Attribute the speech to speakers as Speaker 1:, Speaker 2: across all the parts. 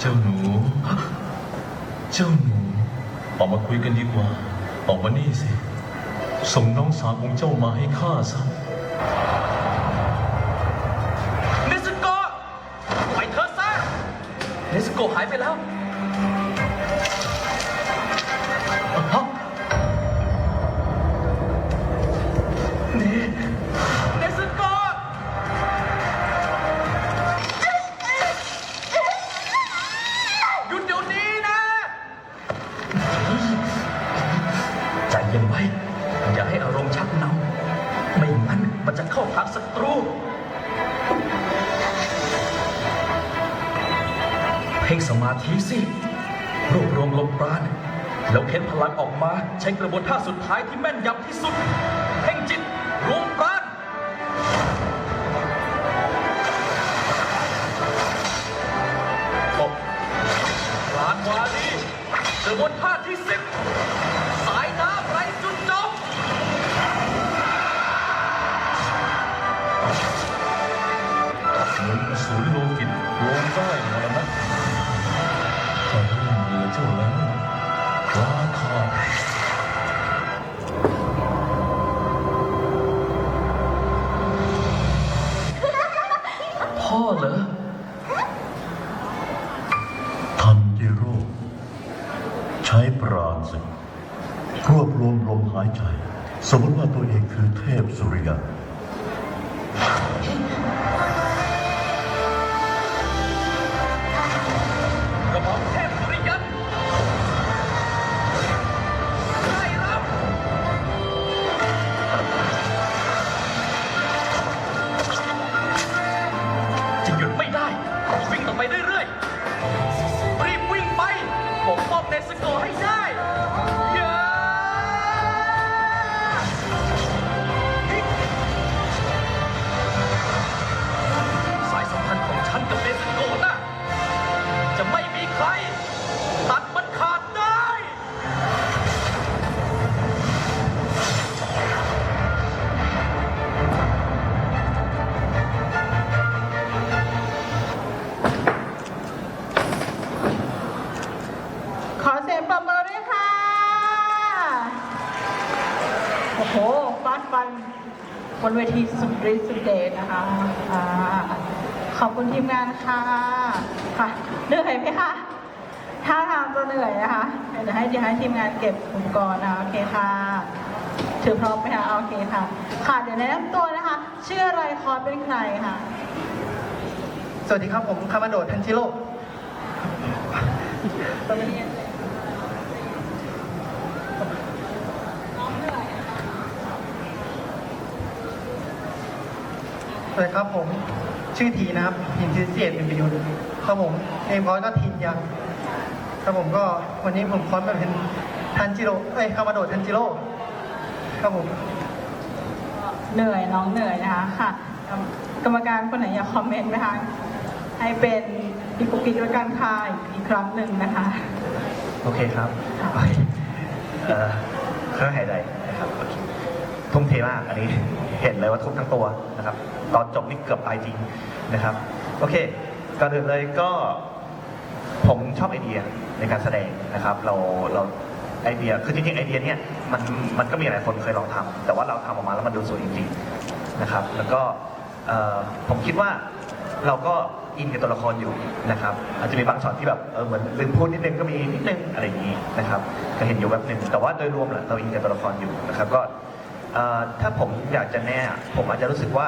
Speaker 1: เจ้าหนู เจ้าหนู ออกมาคุยกันดีกว่า ออกมานี่สิ ส่งน้องสาวของเจ้ามาให้ข้าซะ
Speaker 2: เนสโกะไปเถอะซะเนสโกะหายไปแล้ว มักศัตรูเพ่งสมาธิสิ รวบรวมลมปราณแล้วเค้นพลังออกมา ใช้กระบวนท่าสุดท้ายที่แม่นยำที่สุด เพ่งจิตรวมปรา พ่อเหรอ
Speaker 3: ทันจิโร่ใช้ปราณสิรวบรวมลมหายใจ สมมติว่าตัวเองคือเทพสุริยะ
Speaker 2: โอ้โห
Speaker 4: ฟาดฟันบนเวทีสุดฤทธิ์สุดเดชนะคะอ่าขอบคุณทีมงานค่ะค่ะเหนื่อยไหมคะถ้าทางจะเหนื่อยนะคะเดี๋ยวให้เดี๋ยวให้ทีมงานเก็บอุปกรณ์นะคะโอเคค่ะถือพร้อมไหมคะโอเคค่ะ ค่ะเดี๋ยวแนะนำตัวนะคะ ชื่ออะไรคอร์สเป็นใครค่ะ
Speaker 5: สวัสดีครับผมคามาโดดทันชิโร่ วัสดีครับผม ชื่อทีนะครับทีมทีเสียเป็นประโยชน์ครับผมเอมพอยก็ทีมยังครับผมก็วันนี้ผมพร้อมมาเป็นทันจิโร่เอ้ยคามาโดดทันจิโร่ครับผม
Speaker 4: เหนื่อยน้องเหนื่อยนะคะค่ะ กรรมกรรมการคนไหนอยากคอมเมนต์ไหมคะให้เป็นอีกกุ๊กกิ๊กแล้วกันค่ะอีกครั้งหนึ่งนะคะ
Speaker 6: โอเคครับโอเคเอ่อเครื่องหายใจนะครับโอเค ทุ่มเทมากอันนี้เห็นเลยว่าทุ่มทั้งตัวนะครับ ตอนจบนี่เกือบตายจริงนะครับ โอเคก่อนอื่นเลยก็ผมชอบไอเดียในการแสดงนะครับ เราเราไอเดียคือจริงๆไอเดียเนี่ยมันมันก็มีหลายคนเคยลองทำแต่ว่าเราทำออกมาแล้วมันดูสวยจริงๆนะครับ แล้วก็ผมคิดว่าเราก็อินกับตัวละครอยู่นะครับ อาจจะมีบางช็อตที่แบบเออเหมือนลืมพูดนิดนึงก็มีนิดนึงอะไรอย่างนี้นะครับ ก็เห็นอยู่แบบหนึ่งแต่ว่าโดยรวมแหละเราอินกับตัวละครอยู่นะครับ ก็ เอ่อถ้าผมอยากจะแน่ผมอาจจะรู้สึกว่า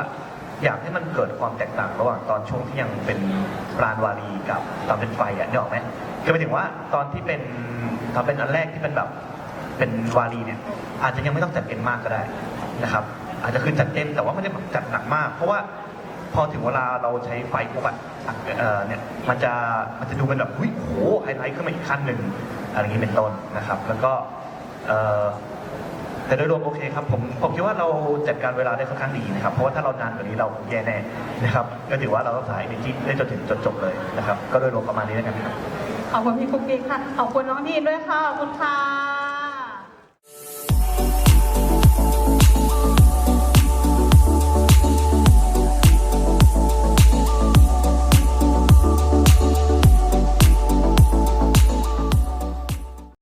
Speaker 6: อยากให้มันเกิดความแตกต่างระหว่างตอนช่วงที่ยังเป็นปราณวารีกับตอนเป็นไฟอะนึกออกไหมคือหมายถึงว่าตอนที่เป็นตอนเป็นอันแรกที่เป็นแบบเป็นวารีเนี่ย อาจจะยังไม่ต้องจัดเต็มมากก็ได้นะครับ อาจจะคือจัดเต็มแต่ว่าไม่ได้แบบจัดหนักมาก เพราะว่าพอถึงเวลาเราใช้ไฟปุ๊บอะเอ่อเนี่ยมันจะมันจะดูเป็นแบบหุ้ยโหไฮไลท์ขึ้นมาอีกขั้นหนึ่งอะไรอย่างนี้เป็นต้นนะครับ แล้วก็เอ่อ แต่โดยรวมโอเคครับผมผมคิดว่าเราจัดการเวลาได้ค่อนข้างดีนะครับเพราะว่าถ้าเรานานกว่านี้เราแย่แน่นะครับก็ถือว่าเราต้องสาย energy ได้จนถึงจนจบเลยนะครับก็โดยรวมประมาณนี้แล้วกันครับ
Speaker 4: ขอบคุณพี่กุ๊กกี้ค่ะ ขอบคุณน้องทีนด้วยค่ะ ขอบคุณค่ะ